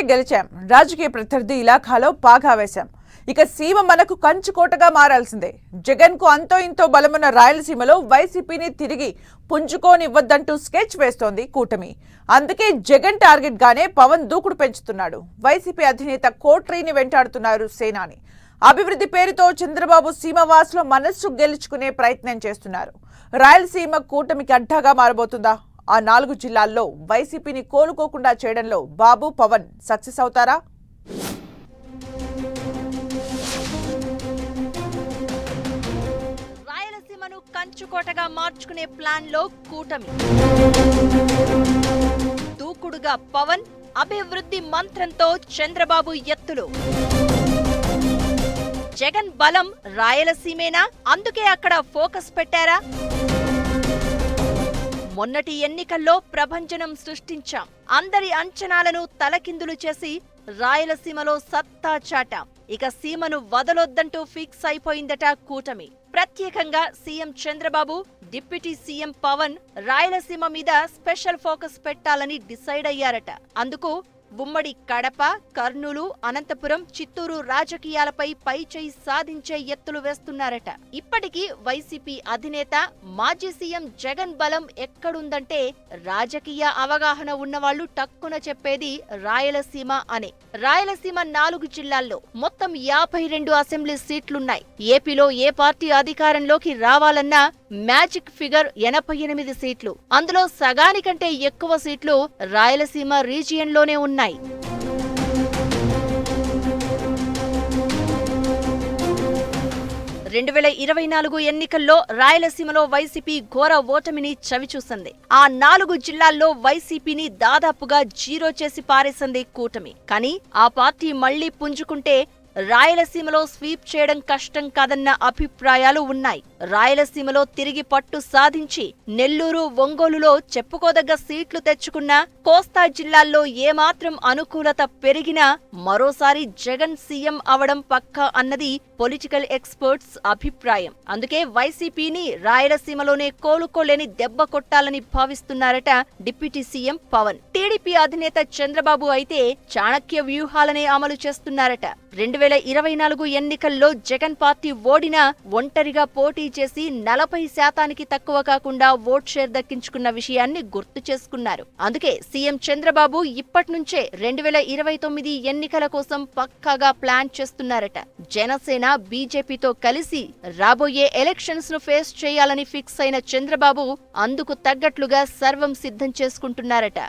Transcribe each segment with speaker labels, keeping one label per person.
Speaker 1: కొట్టి గెలిచాం. రాజకీయ ప్రత్యర్థి ఇలాఖాలో పాగా వేశాం. ఇక సీమ మనకు కంచుకోటగా మారాల్సిందే. జగన్కు అంతో ఇంతో బలమున్న రాయలసీమలో వైసీపీని తిరిగి పుంజుకోనివ్వద్దంటూ స్కెచ్ వేస్తోంది కూటమి. అందుకే జగన్ టార్గెట్ గానే పవన్ దూకుడు పెంచుతున్నాడు. వైసీపీ అధినేత కోట్రీని వెంటాడుతున్నారు సేనాని. అభివృద్ధి పేరుతో చంద్రబాబు సీమవాసులో మనస్సు గెలుచుకునే ప్రయత్నం చేస్తున్నారు. రాయలసీమ కూటమికి అడ్డాగా మారబోతుందా? ఆ నాలుగు జిల్లాల్లో వైసీపీని కోలుకోకుండా చేయడంలో బాబు పవన్ సక్సెస్ అవుతారా
Speaker 2: రాయలసీమను కంచుకోటగా మార్చుకునే ప్లాన్లో కూటమి. దూకుడుగా పవన్ అభివృద్ధి మంత్రంతో చంద్రబాబు ఎత్తులు. జగన్ బలం రాయలసీమేనా? అందుకే అక్కడ ఫోకస్ పెట్టారా? మొన్నటి ఎన్నికల్లో ప్రభంజనం సృష్టించాం. అందరి అంచనాలను తలకిందులు చేసి రాయలసీమలో సత్తా చాటాం. ఇక సీమను వదలొద్దంటూ ఫిక్స్ అయిపోయిందట కూటమి. ప్రత్యేకంగా CM Chandrababu deputy CM Pavan Rayalaseema మీద స్పెషల్ ఫోకస్ పెట్టాలని డిసైడ్ అయ్యారట. అందుకు ఉమ్మడి కడప కర్నూలు అనంతపురం చిత్తూరు రాజకీయాలపై పైచేయి సాధించే ఎత్తులు వేస్తున్నారట. ఇప్పటికీ వైసీపీ అధినేత మాజీ సీఎం జగన్ బలం ఎక్కడుందంటే రాజకీయ అవగాహన ఉన్నవాళ్ళు టక్కున చెప్పేది రాయలసీమ అనే. రాయలసీమ నాలుగు జిల్లాల్లో మొత్తం యాభై రెండు అసెంబ్లీ సీట్లున్నాయి. ఏపీలో ఏ పార్టీ అధికారంలోకి రావాలన్నా మ్యాజిక్ ఫిగర్ ఎనభై ఎనిమిది సీట్లు. అందులో సగానికంటే ఎక్కువ సీట్లు రాయలసీమ రీజియన్లోనే ఉన్నాయి. రెండు వేల ఇరవై నాలుగు ఎన్నికల్లో రాయలసీమలో వైసీపీ ఘోర ఓటమిని చవిచూసింది. ఆ నాలుగు జిల్లాల్లో వైసీపీని దాదాపుగా జీరో చేసి పారేసింది కూటమి. కానీ ఆ పార్టీ మళ్ళీ పుంజుకుంటే రాయలసీమలో స్వీప్ చేయడం కష్టం కాదన్న అభిప్రాయాలు ఉన్నాయి. రాయలసీమలో తిరిగి పట్టు సాధించి నెల్లూరు ఒంగోలులో చెప్పుకోదగ్గ సీట్లు తెచ్చుకున్న కోస్తా జిల్లాల్లో ఏమాత్రం అనుకూలత పెరిగినా మరోసారి జగన్ సీఎం అవడం పక్కా అన్నది పొలిటికల్ ఎక్స్పర్ట్స్ అభిప్రాయం. అందుకే వైసీపీని రాయలసీమలోనే కోలుకోలేని దెబ్బ కొట్టాలని భావిస్తున్నారట డిప్యూటీ సీఎం పవన్. టీడీపీ అధినేత చంద్రబాబు అయితే చాణక్య వ్యూహాలనే అమలు చేస్తున్నారట. రెండు వేల ఇరవై నాలుగు ఎన్నికల్లో జగన్ పార్టీ ఓడినా ఒంటరిగా పోటీ చేసి నలభై శాతానికి తక్కువ కాకుండా ఓట్ షేర్ దక్కించుకున్న విషయాన్ని గుర్తు చేసుకున్నారు. అందుకే సీఎం చంద్రబాబు ఇప్పట్నుంచే రెండు వేల ఇరవై తొమ్మిది ఎన్నికల కోసం పక్కాగా ప్లాన్ చేస్తున్నారట. జనసేన బీజేపీతో కలిసి రాబోయే ఎలక్షన్స్ను ఫేస్ చేయాలని ఫిక్స్ అయిన చంద్రబాబు అందుకు తగ్గట్లుగా సర్వం సిద్ధం చేసుకుంటున్నారట.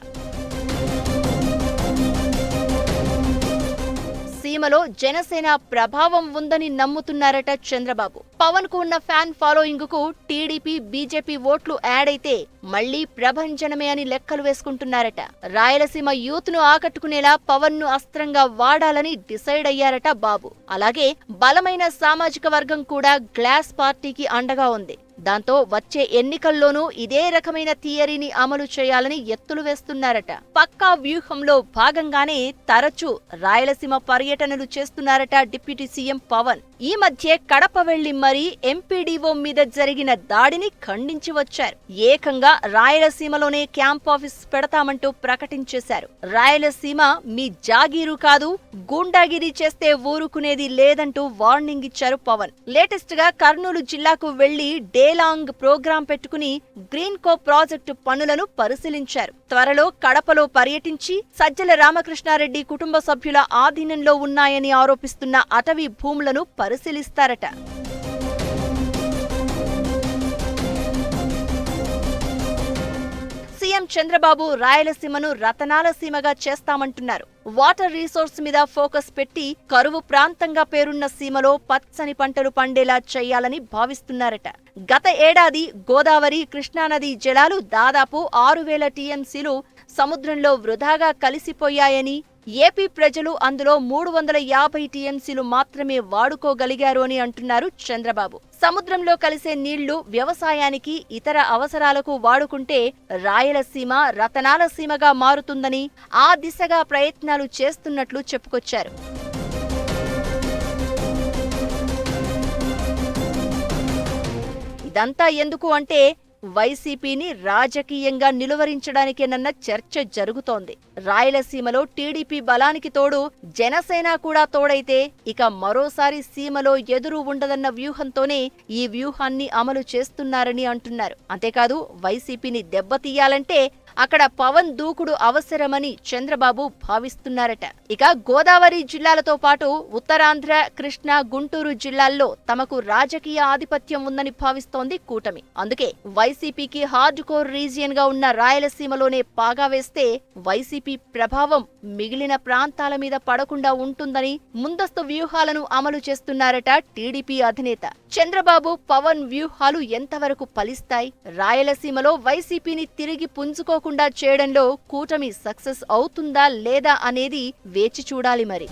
Speaker 2: సీమలో జనసేన ప్రభావం ఉందని నమ్ముతున్నారట చంద్రబాబు. పవన్కు ఉన్న ఫ్యాన్ ఫాలోయింగ్కు టీడీపీ బీజేపీ ఓట్లు యాడ్ అయితే మళ్ళీ ప్రభంజనమే అని లెక్కలు వేసుకుంటున్నారట. రాయలసీమ యూత్ను ఆకట్టుకునేలా పవన్ను అస్త్రంగా వాడాలని డిసైడ్ అయ్యారట బాబు. అలాగే బలమైన సామాజిక వర్గం కూడా గ్లాస్ పార్టీకి అండగా ఉంది. దాంతో వచ్చే ఎన్నికల్లోనూ ఇదే రకమైన థియరీని అమలు చేయాలని ఎత్తులు వేస్తున్నారట. పక్కా వ్యూహంలో భాగంగానే తరచూ రాయలసీమ పర్యటనలు చేస్తున్నారట డిప్యూటీ సీఎం పవన్. ఈ మధ్య కడప వెళ్ళి మరీ ఎంపీడీఓ మీద జరిగిన దాడిని ఖండించి వచ్చారు. ఏకంగా రాయలసీమలోనే క్యాంప్ ఆఫీస్ పెడతామంటూ ప్రకటించేశారు. రాయలసీమ మీ జాగీరు కాదు గూండాగిరి చేస్తే ఊరుకునేది లేదంటూ వార్నింగ్ ఇచ్చారు పవన్. లేటెస్ట్గా కర్నూలు జిల్లాకు వెళ్ళి డేలాంగ్ ప్రోగ్రాం పెట్టుకుని గ్రీన్ కో ప్రాజెక్టు పనులను పరిశీలించారు. త్వరలో కడపలో పర్యటించి సజ్జల రామకృష్ణారెడ్డి కుటుంబ సభ్యుల ఆధీనంలో ఉన్నాయని ఆరోపిస్తున్న అటవీ భూములను పరిశీలిస్తారట. సీఎం చంద్రబాబు రాయలసీమను రతనాల సీమగా చేస్తామంటున్నారు. వాటర్ రీసోర్స్ మీద ఫోకస్ పెట్టి కరువు ప్రాంతంగా పేరున్న సీమలో పచ్చని పంటలు పండేలా చేయాలని భావిస్తున్నారట. గత ఏడాది గోదావరి కృష్ణానది జలాలు దాదాపు ఆరు వేల టీఎంసీలు సముద్రంలో వృధాగా కలిసిపోయాయని ఏపీ ప్రజలు అందులో మూడు వందల యాభై టీఎంసీలు మాత్రమే వాడుకోగలిగారు అని అంటున్నారు చంద్రబాబు. సముద్రంలో కలిసే నీళ్ళు వ్యవసాయానికి ఇతర అవసరాలకు వాడుకుంటే రాయలసీమ రతనాల సీమగా మారుతుందని ఆ దిశగా ప్రయత్నాలు చేస్తున్నట్లు చెప్పుకొచ్చారు. ఇదంతా ఎందుకు అంటే వైసీపీని రాజకీయంగా నిలువరించడానికేనన్న చర్చ జరుగుతోంది. రాయలసీమలో టీడీపీ బలానికి తోడు జనసేన కూడా తోడైతే ఇక మరోసారి సీమలో ఎదురు ఉండదన్న వ్యూహంతోనే ఈ వ్యూహాన్ని అమలు చేస్తున్నారని అంటున్నారు. అంతేకాదు వైసీపీని దెబ్బతీయాలంటే అక్కడ పవన్ దూకుడు అవసరమని చంద్రబాబు భావిస్తున్నారట. ఇక గోదావరి జిల్లాలతో పాటు ఉత్తరాంధ్ర కృష్ణా గుంటూరు జిల్లాల్లో తమకు రాజకీయ ఆధిపత్యం ఉందని భావిస్తోంది కూటమి. అందుకే వైసీపీకి హార్డ్ కోర్ రీజియన్గా ఉన్న రాయలసీమలోనే పాగా వేస్తే వైసీపీ ప్రభావం మిగిలిన ప్రాంతాల మీద పడకుండా ఉంటుందని ముందస్తు వ్యూహాలను అమలు చేస్తున్నారట టీడీపీ అధినేత. చంద్రబాబు పవన్ వ్యూహాలు ఎంతవరకు ఫలిస్తాయి? రాయలసీమలో వైసీపీని తిరిగి పుంజుకో పుంజుకోకుండా చేయడంలో కూటమి సక్సెస్ అవుతుందా లేదా అనేది వేచి చూడాలి మరి.